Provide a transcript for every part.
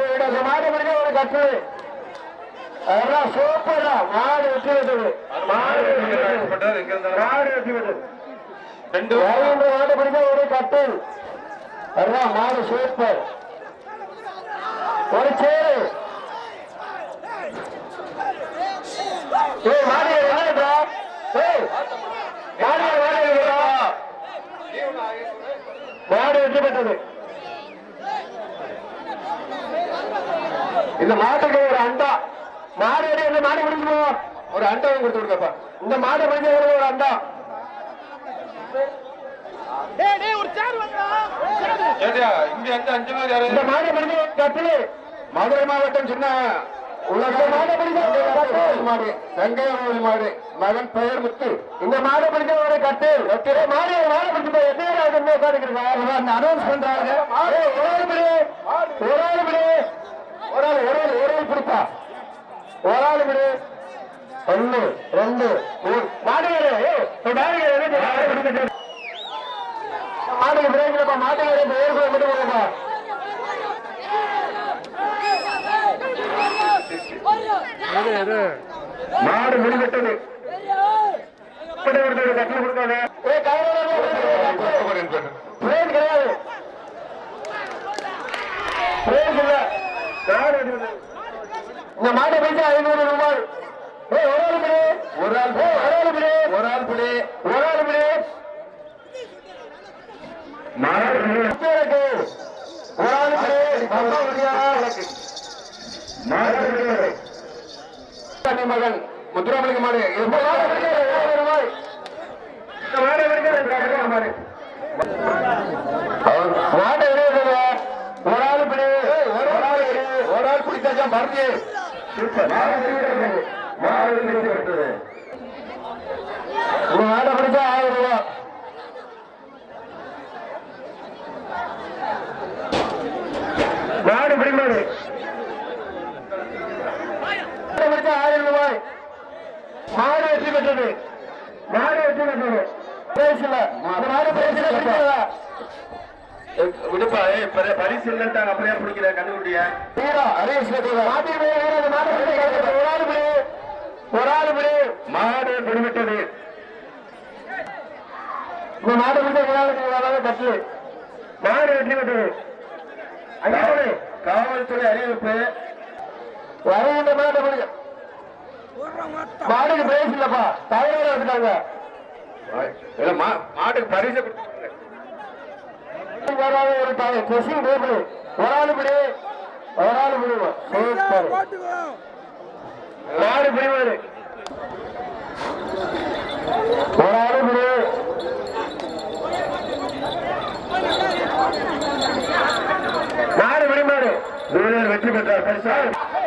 போயிடும் அந்த மாடு முடிஞ்ச ஒரு கட்டு. அதெல்லாம் சூப்பரா மாடு வெற்றி விட்டது மாடு. மாடு வெற்றி விட்டது ரெண்டு. ஐந்து மாடு முடிஞ்ச ஒரு கட்டு. அதான் மாடு சூப்பர் ஒரு சேரு. ஏய் மாடு என்னடா ஏய் மாடு மாடு மாடு வெற்றி பெற்றது. இந்த மாட்டுக்கு ஒரு அண்டா. மாடு எடு இந்த மாடு முடிஞ்சு ஒரு அண்டா கொடுத்து கொடுக்கப்பா இந்த மாடு முடிஞ்ச ஒரு அண்டா. மதுரை மாவட்டம் சின்ன. உலக மாடு. மகன் பெயர் முத்து. இந்த மாடு முடிஞ்ச ஒரு கட்டு கட்டு மாடு மாடு போய் எத்தனை உட்காந்துருக்காங்க அனௌன்ஸ் பண்றாங்க ஒரு ஆள் ஒரு ஆள் ஒரு ஆள் ஒரு ஆள் ஒரு ஆள் பிடிப்பா. ஒரு ஆள் பிடி ஒன்னு ரெண்டு மூணு. மாடுகளே ஏய், இப்ப மாடுகளே எதுக்கு மாடு பிடிச்சிட்டு மாட்டுக்கு பிரேக் இல்லப்பா மாட்டுக்கு பெயர் கூட மட்டும் கொடுப்பா மாடு முடிவிட்டது. கட்டில் கொடுக்காத. கிடையாது. இந்த மாடு பைசா ஐநூறு ரூபாய். ஒரு ஆள் ஒரு ஆள் பிடி. ஒரு ஆள் பிடி. ஒரு ஆள் பிடி. ஒரு ஆள் பிடி. மகன். முத்துராமலிங்க மாடு ரூபாய் மாடு மாடு ஒரு ஆள் பிடி ஒரு ஆள் பிடி ஒரு ஆள் பிடிச்சா பிடிச்சா ஆயிரம் ரூபாய் மாடு பிடிமாடு ஆயிரம் ரூபாய். மாடு வெற்றி பெற்றது. மாடு வெற்றி பெற்றது. பேசல. அந்த மாடு பேசல விடுப்பா ஏய் பரி- பரிசு இல்லன்ட்டாங்க அப்படியே பிடிக்கிற கண்டுபிடிய வீரா அந்த மாடு பிடி ஒரு ஆள் பிடி. ஒரு ஆள் பிடி. மாடு பிடிவிட்டது இந்த மாடு விழாவுக்கு கட்டு மாடு காவல்துறை அறிவிப்பு. வருகின்ற மாடு பிடிக்க மாடுக்கு பேச இல்லப்பா. தவறாக வச்சுட்டாங்க. இல்ல, மா- மாட்டுக்கு பரிசு வராத ஒரு கொஸ்டின் பேப்பர் ஒரு ஆள் பிடி ஒரு ஆள் பிடிவோம் சூப்பர் மாடு பிடிவாரு ஒரு ஆள் பிடி மாடு பிடிமாடு வீரர் வெற்றி பெற்றார் பரிசா.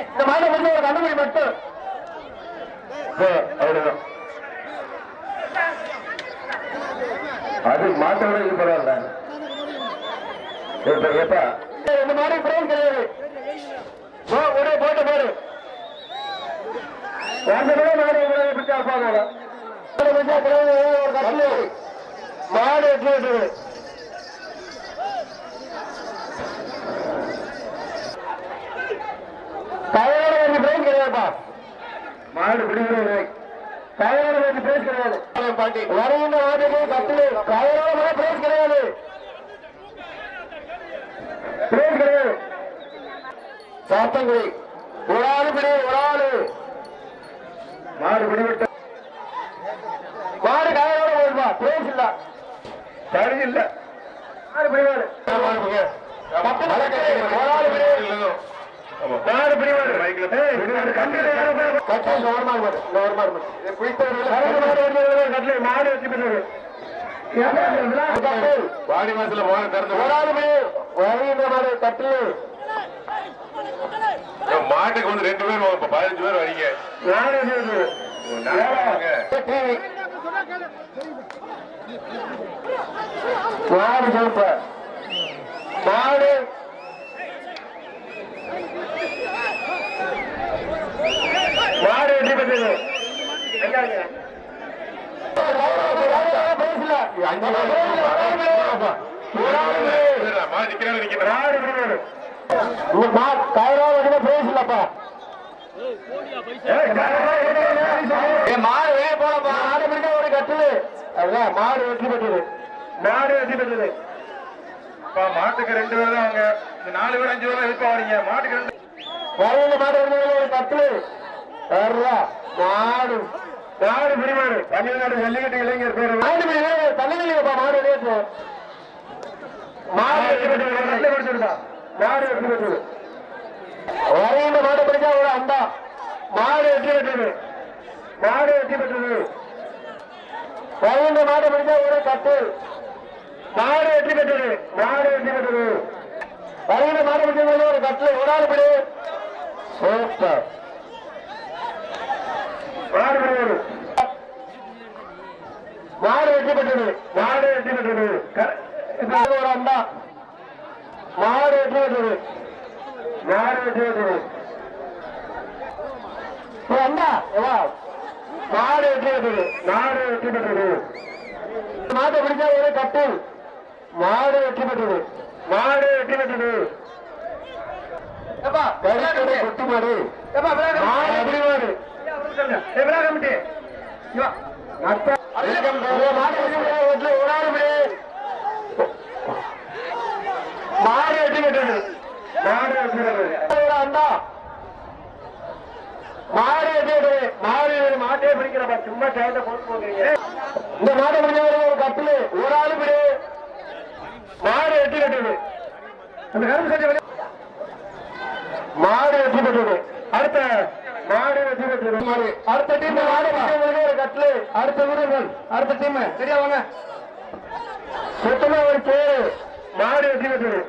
இந்த மாடு பிடிச்ச ஒரு கண்டுபிடி மட்டும். அவ்வளவுதான். அது பரவாயில்ல இந்த மாதிரி பிரேம் கிடையாது. ஒரே போட்டு மாடு மாடு மாடு கையோட வேண்டி பிரேம் கிடையாதுப்பா. மாடு கையோட வேண்டி பிரேஸ் கிடையாது. பாட்டி வருகின்ற மாட்டுக்கு கட்டில் மாதிரி பிரேஸ் கிடையாது பிரேஸ் கிடையாது சாத்தங்குடி ஒரு ஆளு பிடி ஒரு ஆளு மாடு விடுவிட்ட மாடு கையோட போயிருப்பா பிரேஸ் இல்ல. சரி இல்ல மாடு பத்து ஒரு ஆளு பிடி மாடு பிடிவாரு கட்டி நோர்மல் மாடு நோர்மல் மாடு பிடித்தவர்கள் மாடு வச்சு பிடிவாரு வாடி மாசத்துல மோன திறந்து ஒரு ஆளு பிடி வருகின்ற மாடு கட்டில் மாட்டுக்கு வந்து ரெண்டு பேர் இப்ப பதினஞ்சு பேர் வரீங்க மாடு சூப்பர் மாடு மாடு வெற்றி பெற்றது அஞ்சு பேர் மா நிக்கிறாரு நிக்கிறாரு மாடு பிடிவாரு இந்த மா கயிறா வந்து பிரைஸ் இல்லப்பா மாடு வெளியே போலப்பா? மாடு பிடிச்சா ஒரு கட்டில். அதுதான் மாடு வெற்றி பெற்றது. மாடு வெற்றி பெற்றது. அப்பா, மாட்டுக்கு ரெண்டு பேர் தான் அவங்க இந்த நாலு பேர் அஞ்சு பேர் எதுக்கு வரீங்க. மாட்டுக்கு ரெண்டு வரையில் மாடு ஒரு கட்டில். வர்றா மாடு. மாடு. பிடிமாடு தமிழ்நாடு ஜல்லிக்கட்டு இளைஞர் பேர். மாடு பிடிமாடு தமிழ்நாடு மாடு மாடு வெற்றி பெற்றது. கட்டில் பிடிச்சிருந்தா மாடு வெற்றி பெற்றது வரையில மாடு பிடிச்சா ஒரு அண்டா. மாடு வெற்றி பெற்றது. மாடு வெற்றி பெற்றது. வரையில மாடு பிடிச்சா ஒரு கட்டு. மாடு வெற்றி பெற்றது. மாடு வெற்றி பெற்றது. வரையில மாடு பிடிச்சா ஒரு கட்டு. ஒரு ஆள் பிடி. சூப்பர். மாடு பிடிவது மாடு வெற்றி பெற்றது மாடு வெற்றி பெற்றது க- இது ஒரு அண்டா மாடு வெற்றி பெற்றது மாடு வெற்றி பெற்றது அண்டா மாடு வெற்றி பெற்றது மாடு வெற்றி பெற்றது மாட்டை பிடிச்சா ஒரு கட்டில் மாடு வெற்றி பெற்றது மாடு வெற்றி பெற்றது கொட்டு மாடு விளையாடு. மாடு எப்படி மாடு கமிட்டி. மாடு வெற்றி பெற்றது, மாடு வெற்றி பெற்றது வந்தா மாறியது மாறியது மாட்டே பிடிக்கிறப்ப சும்மா சேர்ந்த போட்டு போகிறீங்க இந்த மாட்டை பிடிச்சவங்க ஒரு கட்டில். ஒரு ஆளு பிடி. மாடு எட்டி கட்டுது. அந்த கரும்பு சட்டை மாடு எட்டி கட்டுது. அடுத்த மாடு வெற்றி பெற்றது மாடு. அடுத்த டீம் மாடு ஒரு கட்டில். அடுத்த வீரர்கள். அடுத்த டீம் சரியா வாங்க. சுத்தமா ஒரு பேரு. மாடு எட்டி பெற்றது